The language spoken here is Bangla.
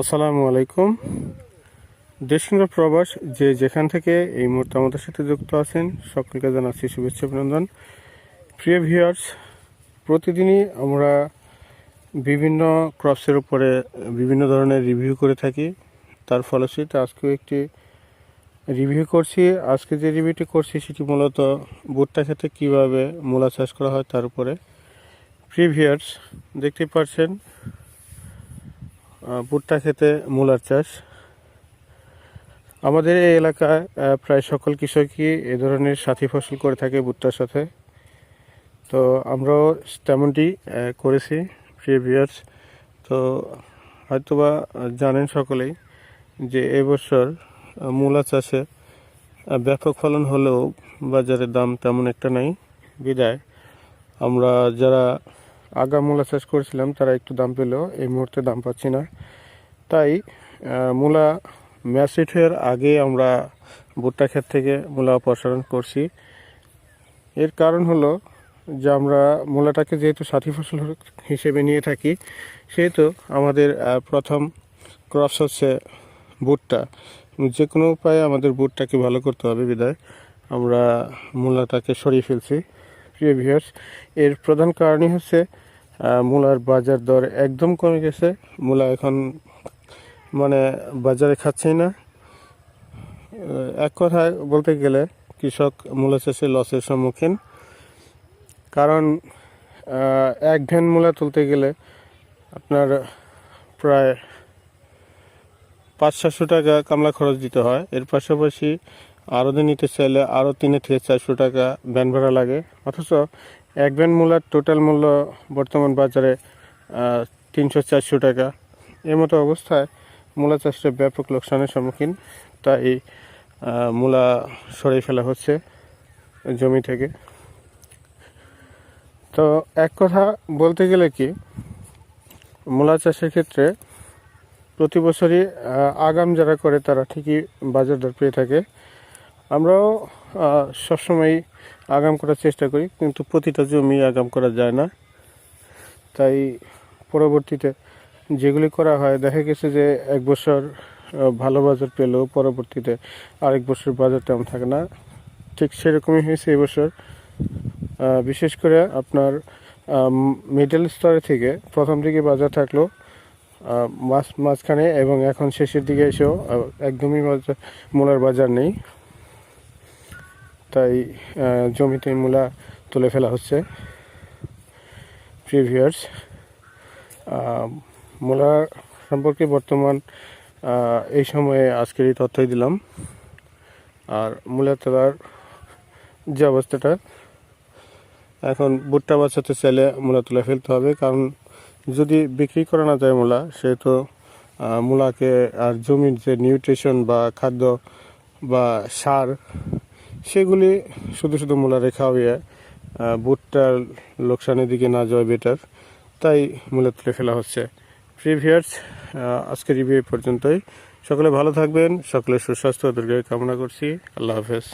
আসসালামু আলাইকুম। দেশ প্রবাস যে যেখান থেকে এই মুহূর্তে আমাদের সাথে যুক্ত আছেন, সকলকে জানাচ্ছি শুভেচ্ছা অভিনন্দন। প্রিয় ভিউয়ার্স, প্রতিদিনই আমরা বিভিন্ন ক্রপসের উপরে বিভিন্ন ধরনের রিভিউ করে থাকি। তার ফলশ্রুতিতে আজকেও একটি রিভিউ করছি। আজকে যে রিভিউটি করছি সেটি মূলত ভুট্টা খেতে কীভাবে মূলা চাষ করা হয় তার উপরে। প্রিভিয়ার্স দেখতে পাচ্ছেন ভুট্টা খেতে মূলার চাষ। আমাদের এই এলাকায় প্রায় সকল কৃষকই এ ধরনের সাথী ফসল করে থাকে ভুট্টার সাথে। তো আমরাও তেমনটি করেছি প্রিভিয়ার্স তো হয়তোবা জানেন সকলেই যে এবছর মূলা চাষে ব্যাপক ফলন হলেও বাজারে দাম তেমন একটা নাই। বিদায়। আমরা যারা আগা মূলা চাষ করেছিলাম, তারা একটু দাম পেলেও এই মুহূর্তে দাম পাচ্ছি না। তাই মূলা ম্যাসিড হওয়ার আগে আমরা ভুট্টা ক্ষেত থেকে মূলা অপসারণ করছি। এর কারণ হলো যে আমরা মূলাটাকে যেহেতু সাথী ফসল হিসেবে নিয়ে থাকি, সেহেতু আমাদের প্রথম ক্রপস হচ্ছে ভুট্টা। যে কোনো উপায়ে আমাদের ভুট্টাকে ভালো করতে হবে বিদায় আমরা মূলাটাকে সরিয়ে ফেলছি। প্রিয় ভিউয়ার্স এর প্রধান কারণই হচ্ছে মূলার বাজার দর একদম কমে গেছে। মূলা এখন মানে বাজারে খাচ্ছেই না। এক কথায় বলতে গেলে, কৃষক মূলা চাষে লসের সম্মুখীন। কারণ এক ভ্যান মূলা তুলতে গেলে আপনার প্রায় পাঁচ সাতশো টাকা কামলা খরচ দিতে হয়। এর পাশাপাশি আরও দিন নিতে চাইলে আরও তিনে থেকে চারশো টাকা ভ্যান ভাড়া লাগে। অথচ এক ভ্যান মূলার টোটাল মূল্য বর্তমান বাজারে তিনশো চারশো টাকা। এর মতো অবস্থায় মূলা চাষটা ব্যাপক লোকসানের সম্মুখীন, তাই মূলা সরিয়ে ফেলা হচ্ছে জমি থেকে। তো এক কথা বলতে গেলে কি, মূলা চাষের ক্ষেত্রে প্রতি বছরই আগাম যারা করে তারা ঠিকই বাজার দর পেয়ে থাকে। আমরাও সবসময় আগাম করার চেষ্টা করি, কিন্তু প্রতিটা জমি আগাম করা যায় না। তাই পরবর্তীতে যেগুলি করা হয়, দেখা গেছে যে এক বছর ভালো বাজার পেলেও পরবর্তীতে আরেক বছর বাজার তেমন থাকে না। ঠিক সেরকমই হয়েছে এবছর বিশেষ করে আপনার মিডল স্তরে থেকে প্রথম দিকে বাজার থাকল মাঝ, মাঝখানে এবং এখন শেষের দিকে এসেও একদমই বাজার, মূলার বাজার নেই। তাই জমিতে মূলা তুলে ফেলা হচ্ছে। প্রিভিয়ার্স মূলা সম্পর্কে বর্তমান এই সময়ে আজকের এই তথ্যই দিলাম। আর মূলা তোলার যে অবস্থাটা, এখন ভুট্টা বাঁচাতে চাইলে মূলা তুলে ফেলতে হবে। কারণ যদি বিক্রি করা না যায় মূলা, সেহেতু মূলাকে আর জমির যে নিউট্রিশন বা খাদ্য বা সার সেগুলি শুধু শুধু মূলা রেখা হয়ে বুটটার লোকসানের দিকে না যাওয়া বেটার তাই মূলা তুলে ফেলা হচ্ছে। প্রিভিয়ার্স আজকের রিভিউ পর্যন্তই। সকলে ভালো থাকবেন সকলে সুস্বাস্থ্য দুর্গায় কামনা করছি। আল্লাহ হাফেজ।